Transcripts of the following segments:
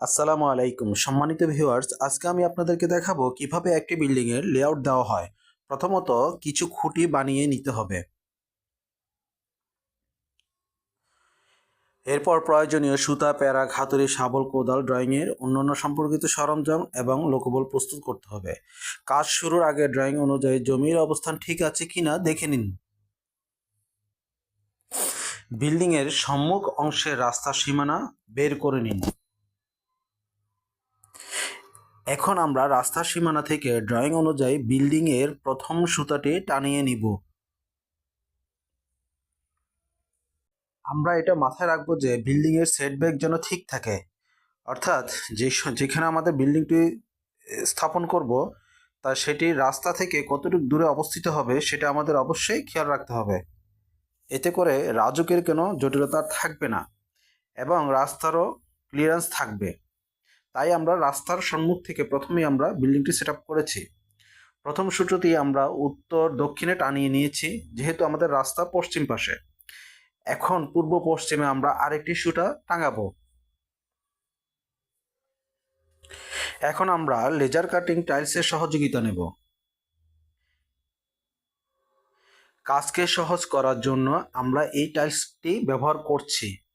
আসসালামু আলাইকুম। সম্মানিত ভিউয়ার্স আজকে আমি আপনাদেরকে দেখাবো কীভাবে একটি বিল্ডিং এর লেআউট দেওয়া হয়। প্রথমত, কিছু খুঁটি বানিয়ে নিতে হবে। এরপর প্রয়োজনীয় সুতা, প্যারা হাতুড়ি শাবল, কোদাল ড্রয়িং এর অন্যান্য সম্পর্কিত সরঞ্জাম এবং লোকবল প্রস্তুত করতে হবে। কাজ শুরুর আগে ড্রয়িং অনুযায়ী জমির অবস্থান ঠিক আছে কিনা দেখে নিন। বিল্ডিং এর সম্মুখ অংশের রাস্তার সীমানা বের করে নিন। এখন আমরা রাস্তার সীমানা থেকে ড্রয়িং অনুযায়ী বিল্ডিং এর প্রথম সুতাটি টানিয়ে নিব। আমরা এটা মাথায় রাখব যে বিল্ডিং এর সেটব্যাক যেন ঠিক থাকে। অর্থাৎ যে যেখানে আমাদের বিল্ডিংটি স্থাপন করব, তা সেটি রাস্তা থেকে কতটুকু দূরে অবস্থিত হবে সেটা আমাদের অবশ্যই খেয়াল রাখতে হবে। এতে করে রাজকের কোনো জটিলতা থাকবে না এবং রাস্তারও ক্লিয়ারেন্স থাকবে। তাই আমরা রাস্তার সম্মুখ থেকে প্রথমেই আমরা বিল্ডিংটি সেট করেছি। প্রথম সূত্রটি আমরা উত্তর, দক্ষিণে টানিয়ে নিয়েছি, যেহেতু আমাদের রাস্তা পশ্চিম পাশে। এখন পূর্ব পশ্চিমে আমরা আরেকটি সুতা টাঙাবো। এখন আমরা লেজার কাটিং টাইলসের সহযোগিতা নেব। কাজকে সহজ করার জন্য আমরা এই টাইলসটি ব্যবহার করছি।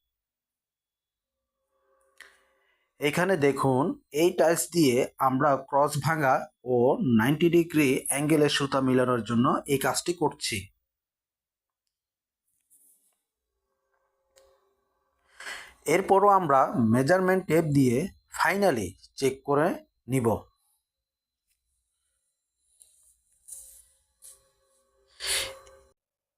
এখানে দেখুন, এই টাইলস দিয়ে আমরা ক্রস ভাঙা ও নাইনটি ডিগ্রি অ্যাঙ্গেলের সুতা মেলানোর জন্য এই কাজটি করছি। এরপরও আমরা মেজারমেন্ট টেপ দিয়ে ফাইনালি চেক করে নিব।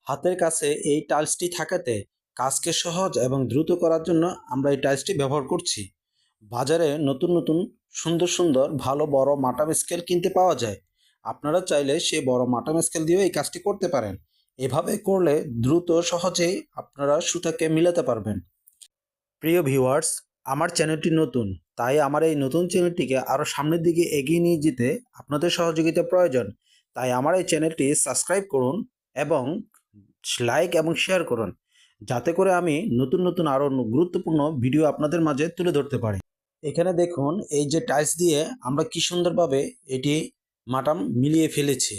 হাতের কাছে এই টাইলসটি থাকাতে কাজকে সহজ এবং দ্রুত করার জন্য আমরা এই টাইলসটি ব্যবহার করছি। বাজারে নতুন নতুন, সুন্দর সুন্দর ভালো বড় মাটাম স্কেল কিনতে পাওয়া যায়। আপনারা চাইলে সেই বড় মাটাম স্কেল দিয়েও এই কাজটি করতে পারেন। এভাবে করলে দ্রুত সহজেই আপনারা সুতাকে মিলাতে পারবেন। প্রিয় ভিউয়ার্স আমার চ্যানেলটি নতুন, তাই আমার এই নতুন চ্যানেলটিকে আরও সামনের দিকে এগিয়ে নিয়ে যেতে আপনাদের সহযোগিতা প্রয়োজন। তাই আমার এই চ্যানেলটি সাবস্ক্রাইব করুন এবং লাইক এবং শেয়ার করুন। যাতে করে আমি নতুন নতুন আরও গুরুত্বপূর্ণ ভিডিও আপনাদের মাঝে তুলে ধরতে পারি। এখানে দেখুন, এই যে টাইলস দিয়ে আমরা কি সুন্দরভাবে এটি মাটাম মিলিয়ে ফেলেছি।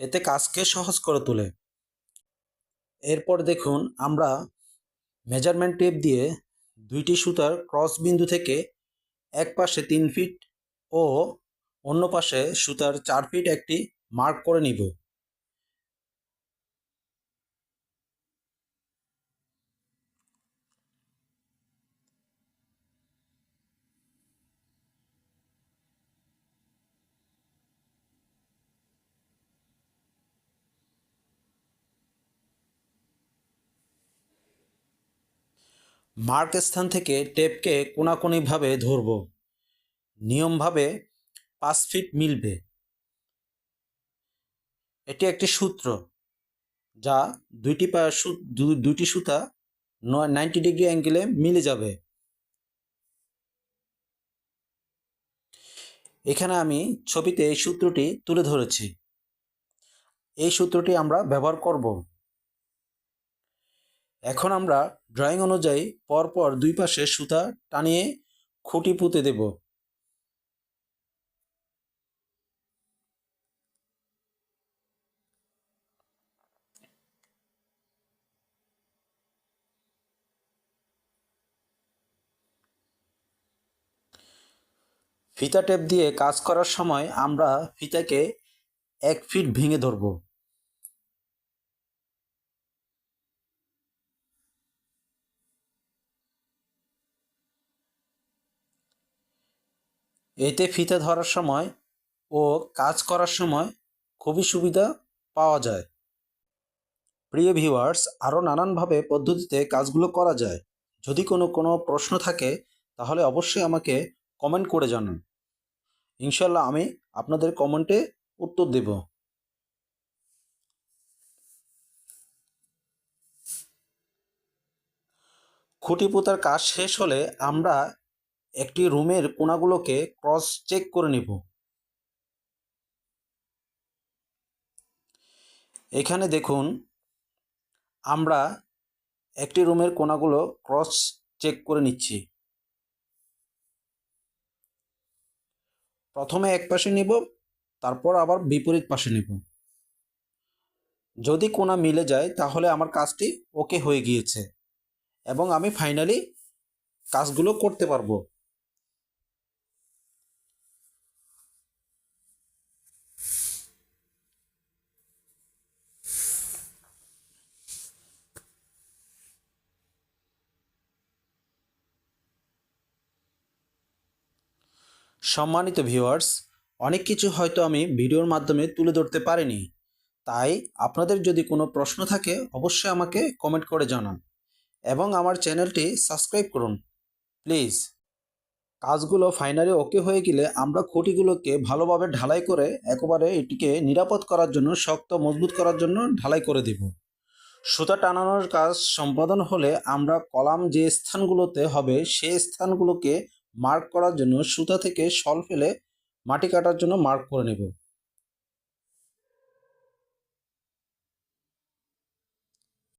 এতে কাজকে সহজ করে তোলে। এরপর দেখুন, আমরা মেজারমেন্ট টেপ দিয়ে দুইটি সুতার ক্রস বিন্দু থেকে এক পাশে তিন ফিট ও অন্য পাশে সুতার চার ফিট একটি মার্ক করে নিব। মার্ক স্থান থেকে টেপকে কোনাকুনিভাবে ধরব। নিয়মভাবে পাঁচ ফিট মিলবে। এটি একটি সূত্র যা দুইটি দুইটি সুতা নাইনটি ডিগ্রি অ্যাঙ্গেলে মিলে যাবে। এখানে আমি ছবিতে এই সূত্রটি তুলে ধরেছি। এই সূত্রটি আমরা ব্যবহার করব। এখন আমরা ড্রয়িং অনুযায়ী পরপর দুই পাশে সুতা টানিয়ে খুঁটি পুঁতে দেব। ফিতা টেপ দিয়ে কাজ করার সময় আমরা ফিতাকে এক ফিট ভেঙে ধরব। এতে ফিতে ধরার সময় ও কাজ করার সময় খুবই সুবিধা পাওয়া যায়। প্রিয় ভিউয়ার্স, আরও নানানভাবে পদ্ধতিতে কাজগুলো করা যায়। যদি কোনো কোনো প্রশ্ন থাকে, তাহলে অবশ্যই আমাকে কমেন্ট করে জানান। ইনশাল্লাহ আমি আপনাদের কমেন্টে উত্তর দেব। খুঁটি পোতার কাজ শেষ হলে আমরা একটি রুমের কোনাগুলোকে ক্রস চেক করে নিব। এখানে দেখুন, আমরা একটি রুমের কোনাগুলো ক্রস চেক করে নিচ্ছি। প্রথমে এক পাশে নিব, তারপর আবার বিপরীত পাশে নিব। যদি কোনা মিলে যায়, তাহলে আমার কাজটি ওকে হয়ে গিয়েছে এবং আমি ফাইনালি কাজগুলো করতে পারব। সম্মানিত ভিউয়ার্স অনেক কিছু হয়তো আমি ভিডিওর মাধ্যমে তুলে ধরতে পারিনি। তাই আপনাদের যদি কোনো প্রশ্ন থাকে, অবশ্যই আমাকে কমেন্ট করে জানান এবং আমার চ্যানেলটি সাবস্ক্রাইব করুন। প্লিজ কাজগুলো ফাইনালি ওকে হয়ে গেলে আমরা খুঁটিগুলোকে ভালোভাবে ঢালাই করে একেবারে এটিকে নিরাপদ করার জন্য, শক্ত, মজবুত করার জন্য ঢালাই করে দেব। সুতা টানানোর কাজ সম্পাদন হলে আমরা কলাম যে স্থানগুলোতে হবে সেই স্থানগুলোকে মার্ক করার জন্য সুতা থেকে সল ফেলে মাটি কাটার জন্য মার্ক করে নেব।